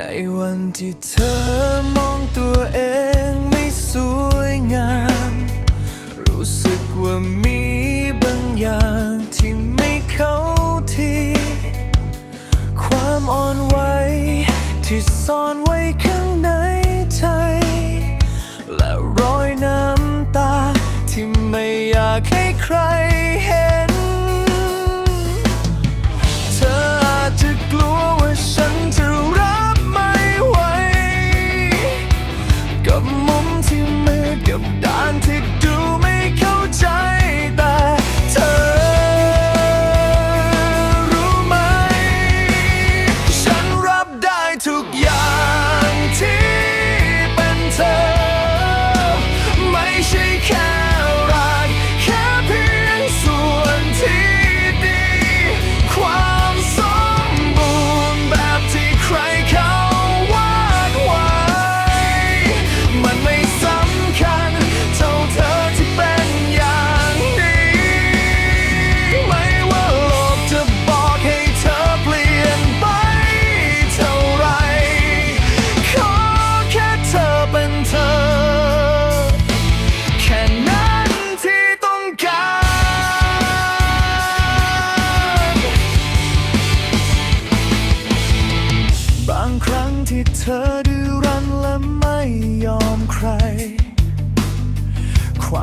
ในวันที่เธอมองตัวเองไม่สวยงาม รู้สึกว่ามีบางอย่างที่ไม่เข้าที่ความอ่อนไหวที่ซ่อนไว้ข้างในใจ และรอยน้ำตาที่ไม่อยากให้ใคร เ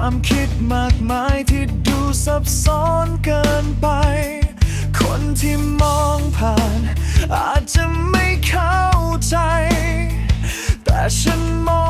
ความคิดมากมายที่ดูซับซ้อนเกินไป คนที่มองผ่าน อาจจะไม่เข้าใจ แต่ฉันมอง